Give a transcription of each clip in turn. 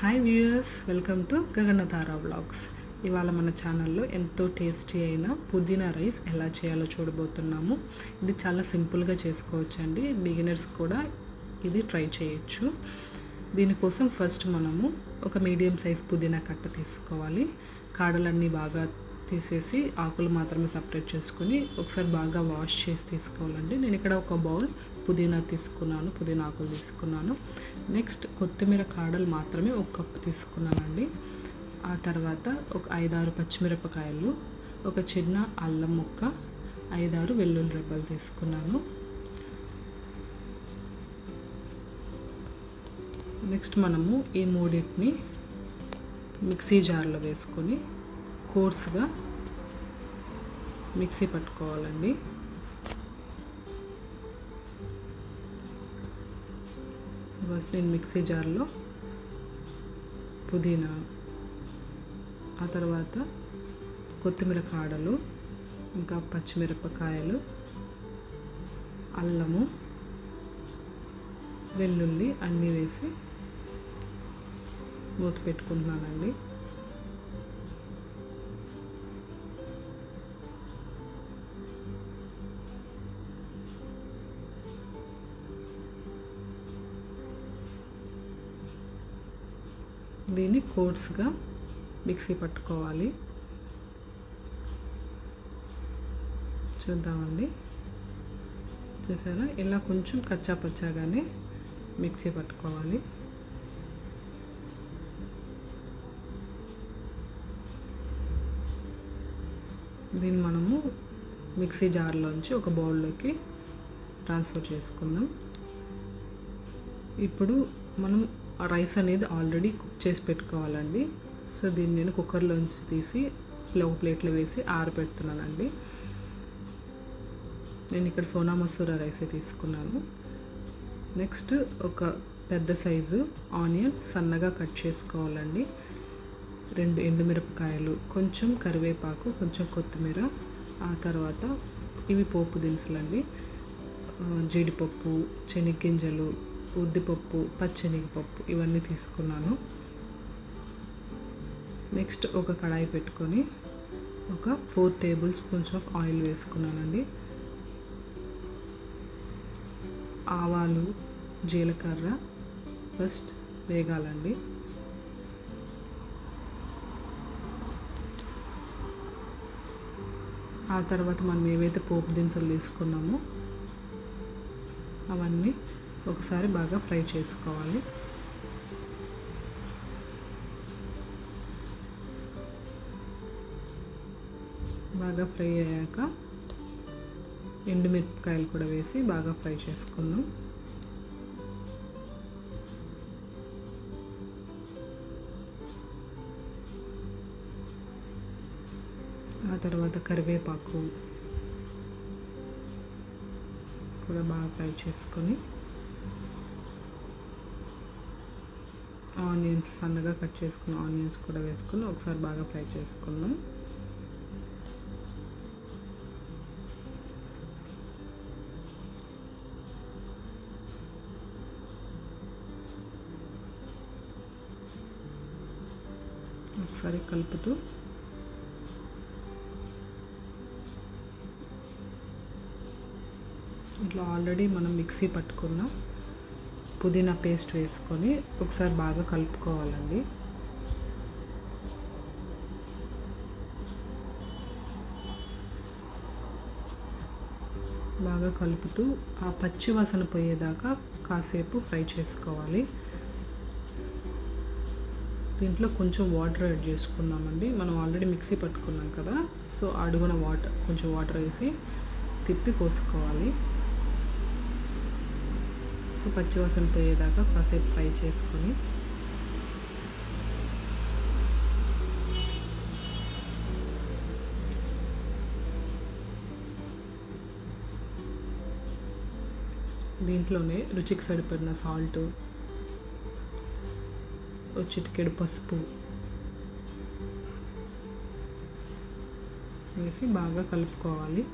Hi viewers welcome to Gaganatara vlogs ఇవాళ మన ఛానల్లో ఎంతో టేస్టీ అయిన పుదీనా రైస్ ఎలా చేయాలో చూడబోతున్నాము. ఇది చాలా సింపుల్గా చేసుకోవచ్చు అండి బిగినర్స్ కూడా ఇది ట్రై చేయొచ్చు. దీనికోసం ఫస్ట్ మనము ఒక మీడియం సైజ్ పుదీనా కట్ట తీసుకోవాలి. కాడలన్నీ బాగా తీసేసి ఆకులు మాత్రమే సపరేట్ చేసుకుని ఒకసారి బాగా వాష్ చేసి తీసుకోవాలండి. నేను ఇక్కడ ఒక బౌల్ పుదీనా తీసుకున్నాను పుదీనా ఆకులు తీసుకున్నాను. నెక్స్ట్ కొత్తిమీర కాడలు మాత్రమే ఒక కప్పు తీసుకున్నానండి. ఆ తర్వాత ఒక ఐదారు పచ్చిమిరపకాయలు ఒక చిన్న అల్లం ముక్క ఐదారు వెల్లుల్లి రెబ్బలు తీసుకున్నాను. నెక్స్ట్ మనము ఈ మూడింటిని మిక్సీ జార్లో వేసుకొని కోర్స్గా మిక్సీ పట్టుకోవాలండి. ఫస్ట్ నేను మిక్సీ జార్లో పుదీనా ఆ తర్వాత కొత్తిమీర కాడలు ఇంకా పచ్చిమిరపకాయలు అల్లము వెల్లుల్లి అన్నీ వేసి మూత పెట్టుకుంటున్నానండి. దీన్ని కోడ్స్గా మిక్సీ పట్టుకోవాలి. చూద్దామండి. చూసారా? ఇలా కొంచెం కచ్చా పచ్చాగానే మిక్సీ పట్టుకోవాలి. దీన్ని మనము మిక్సీ జార్లోంచి ఒక బౌల్లోకి ట్రాన్స్ఫర్ చేసుకుందాం. ఇప్పుడు మనం రైస్ అనేది ఆల్రెడీ కుక్ చేసి పెట్టుకోవాలండి. సో దీన్ని నేను కుక్కర్లోంచి తీసి ఒక ప్లేట్లో వేసి ఆరబెడుతున్నానండి. నేను ఇక్కడ సోనా మసూర రైస్ తీసుకున్నాను. నెక్స్ట్ ఒక పెద్ద సైజు ఆనియన్ సన్నగా కట్ చేసుకోవాలండి. రెండు ఎండుమిరపకాయలు కొంచెం కరివేపాకు కొంచెం కొత్తిమీర ఆ తర్వాత ఇవి పోపు దినుసులండి. జీడిపప్పు శనగ్గింజలు ఉద్దిపప్పు పచ్చెనగపప్పు ఇవన్నీ తీసుకున్నాను. నెక్స్ట్ ఒక కడాయి పెట్టుకొని ఒక four table spoons of oil వేసుకున్నానండి. ఆవాలు జీలకర్ర ఫస్ట్ వేగాలండి. ఆ తర్వాత మనం ఏవైతే పోపు దినుసులు తీసుకున్నామో అవన్నీ ఒకసారి బాగా ఫ్రై చేసుకోవాలి. బాగా ఫ్రై అయ్యాక ఎండుమిరపకాయలు కూడా వేసి బాగా ఫ్రై చేసుకుందాం. ఆ తర్వాత కరివేపాకు కూడా బాగా ఫ్రై చేసుకొని ఆనియన్స్ సన్నగా కట్ చేసుకున్న ఆనియన్స్ కూడా వేసుకుని ఒకసారి బాగా ఫ్రై చేసుకుందాం. ఒకసారి కలుపుతూ ఇట్లా ఆల్రెడీ మనం మిక్సీ పట్టుకున్నాం. పుదీనా పేస్ట్ వేసుకొని ఒకసారి బాగా కలుపుకోవాలండి. బాగా కలుపుతూ ఆ పచ్చి వాసన పోయేదాకా కాసేపు ఫ్రై చేసుకోవాలి. దీంట్లో కొంచెం వాటర్ యాడ్ చేసుకుందామండి. మనం ఆల్రెడీ మిక్సీ పట్టుకున్నాం కదా సో అడుగున వాటర్ కొంచెం వాటర్ వేసి తిప్పి పోసుకోవాలి. సో పచ్చివాసన పోయేదాకా కాసేపు ఫ్రై చేసుకొని. దీంట్లోనే రుచికి సరిపడిన సాల్ట్ చిటికెడు పసుపు వేసి బాగా కలుపుకోవాలి.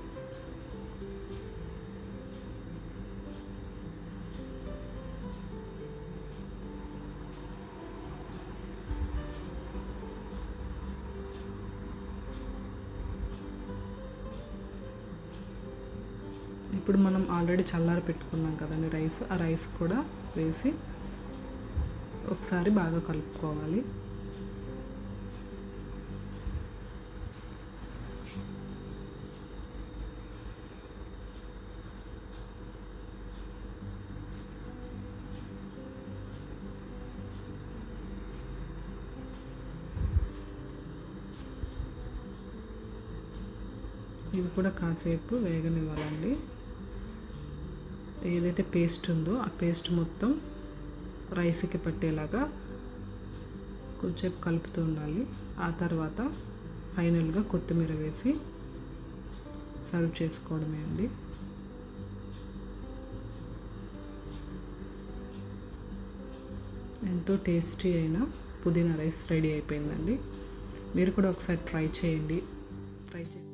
ఇప్పుడు మనం ఆల్రెడీ చల్లారి పెట్టుకున్నాం కదండి రైస్ ఆ రైస్ కూడా వేసి ఒకసారి బాగా కలుపుకోవాలి. ఇది కూడా కాసేపు వేగనివ్వాలండి. ఏదైతే పేస్ట్ ఉందో ఆ పేస్ట్ మొత్తం రైస్కి పట్టేలాగా కొంచెంసేపు కలుపుతూ ఉండాలి. ఆ తర్వాత ఫైనల్గా కొత్తిమీర వేసి సర్వ్ చేసుకోవడమే అండి. ఎంతో టేస్టీ అయిన పుదీనా రైస్ రెడీ అయిపోయిందండి. మీరు కూడా ఒకసారి ట్రై చేయండి. ట్రై చేయండి.